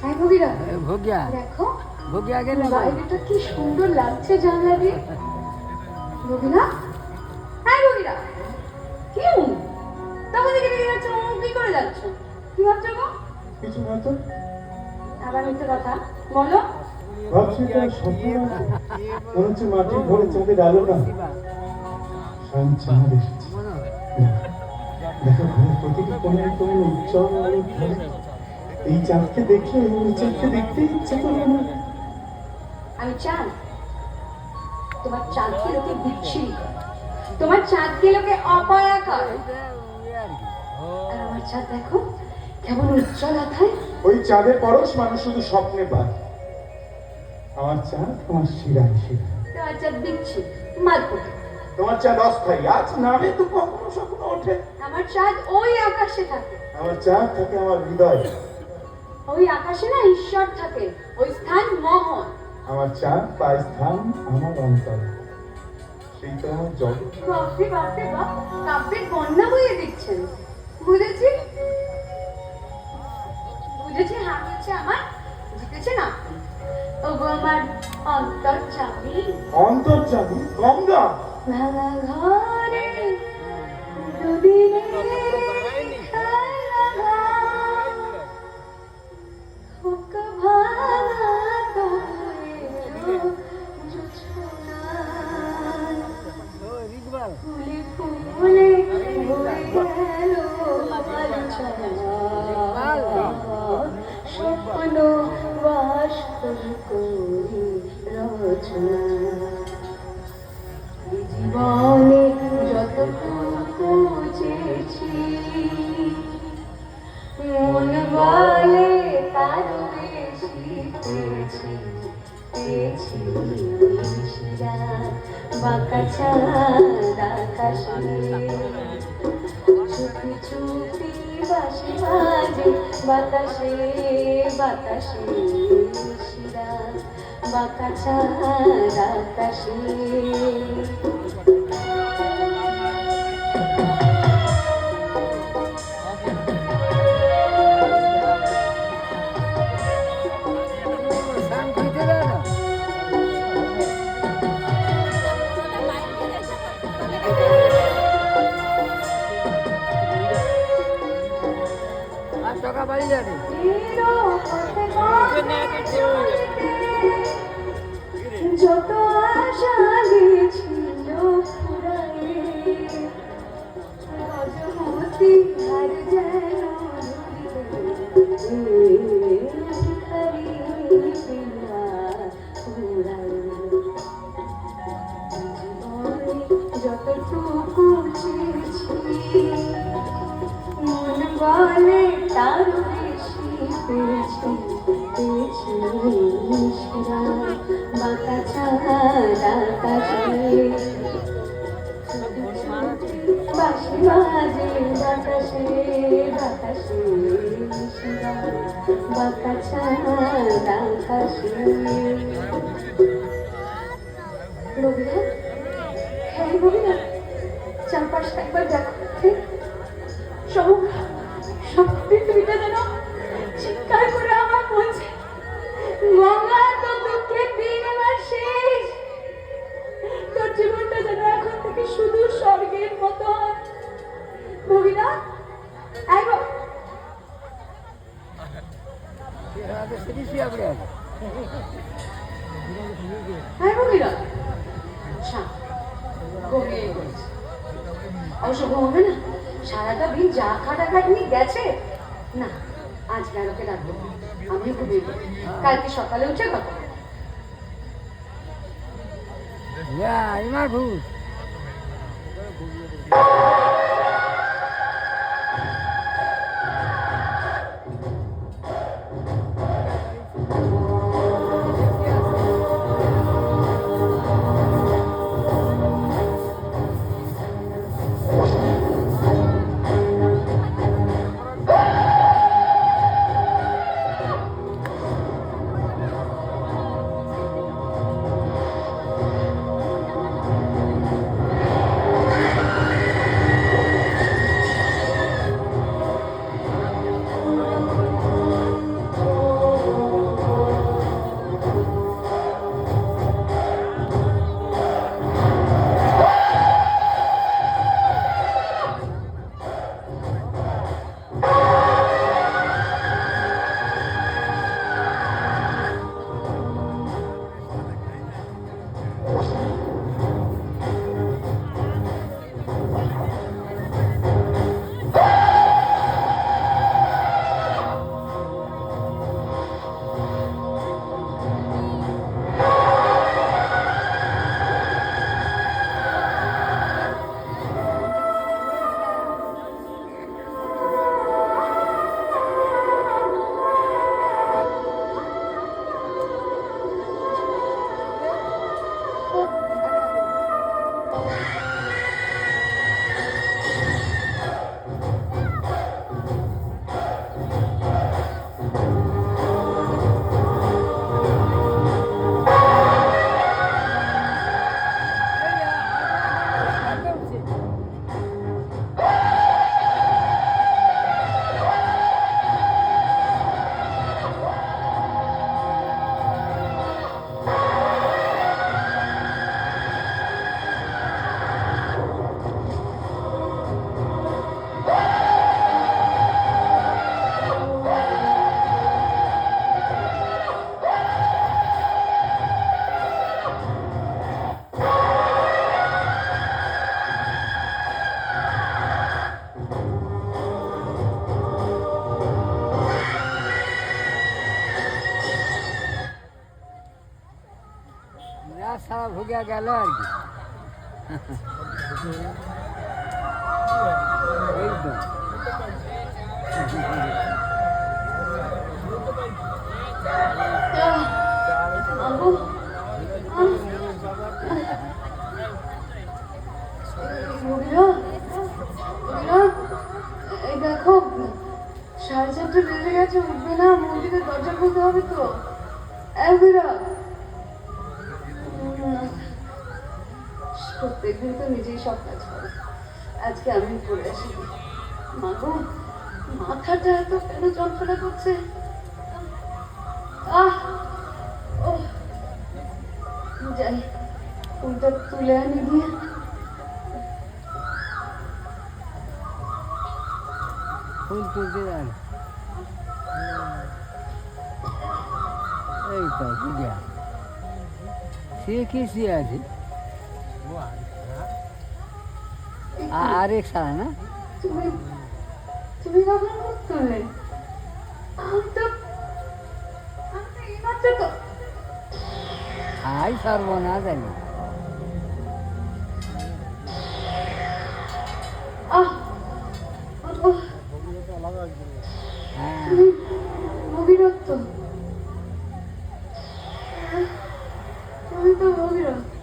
হ্যাঁ ভোগিয়া। দেখো ভোগিয়া গেলে বাইরেটা কি সুন্দর লাগছে জানলা দিয়ে হ্যাঁ কি তখন থেকে দেখে যাচ্ছ কি করে যাচ্ছ? কি ভাবছ গো? কিছু না তো। আবার মিথ্যে কথা। বলো। ভাবছি মনে হচ্ছে মাটির ভরে চাঁদের আলো না। দেখো প্রতিটি কোণে কোণে উজ্জ্বল এই চাঁদকে দেখলে এই চাঁদকে দেখতে ইচ্ছে করে না। আমি চাঁদ। তোমার চাঁদকে লোকে বিচ্ছিরি তোমার চাঁদকে লোকে অপয়া করে। আর আমার চাঁদ দেখো কেমন উজ্জ্বল আধায় ওই চাঁদের পরশ মানুষ শুধু স্বপ্নে পায় আমার চাঁদ আমার শিরায় শিরায়। তোমার চাঁদ বিচ্ছি মালপট তোমার চাঁদ অস্থায়ী আজ নামে তো কখনো স্বপ্ন ওঠে। আমার চাঁদ ওই আকাশে থাকে। আমার চাঁদ থাকে আমার হৃদয়। ওই আকাশে না ঈশ্বর থাকে ওই স্থান মোহন আমার চাঁদ পায় স্থান আমার অন্তর। সেই তো আমার জগৎ। বাপরে বাপরে বাপ কাব্যের বন্যা বইয়ে দিচ্ছেন বুঝেছি? বুঝেছি আমার জিতেছে না ওগো আমার অন্তর চাবি অন্তর চাঁদি গঙ্গা ভাঙা ঘরে স্বপ্ন বাস্তব করি রচনা জীবনে চেয়েছি মন বলে তার বেশি পেয়েছি পেয়েছি বাঁকা ছাদ আকাশে। চুপি চুপি বাসি বাজে বাতাসে বাতাসে শিরা বাঁকা ছাদ আকাশে। যত বাঁকা ছাদ আকাশে বাঁশি বাজে বাতাসে বাতাসে বাঁকা আকাশে রবিরাত এখন থেকে শুধু স্বর্গের মতো? হয় ভগিনা আছে হ্যাঁ ভগিনা আচ্ছা ঘুমিয়ে পড়েছে অবশ্য ঘুমাবে না। সারাটা দিন যা খাটাখাটনি গেছে। না, আজকে আর ওকে না। আমিও ঘুমিয়ে পড়ি। কালকে সকালে উঠে কথা ইমার ভূত ভুগিয়া গেল আর দেখো, সাড়ে চারটে বেজে গেছে, উঠবে না, মন্দিরের দরজা খুলতে হবে তো। রবিরা প্রত্যেকদিন তো নিজেই সব কাজ করে আজকে আমি করে আসি। মা গো মাথাটা এত কেন যন্ত্রণা করছে? আহ ও যাই ফুলটা তুলে আনি দিয়ে ফুল তুলতে যান। এই তো বুঝা। সে কি আছে আর এক সারা না? তুমি কখন মুখ তুললে তো আই সর্বনাশ জানি। হ্যাঁ। তুমি তো অবিরক্ত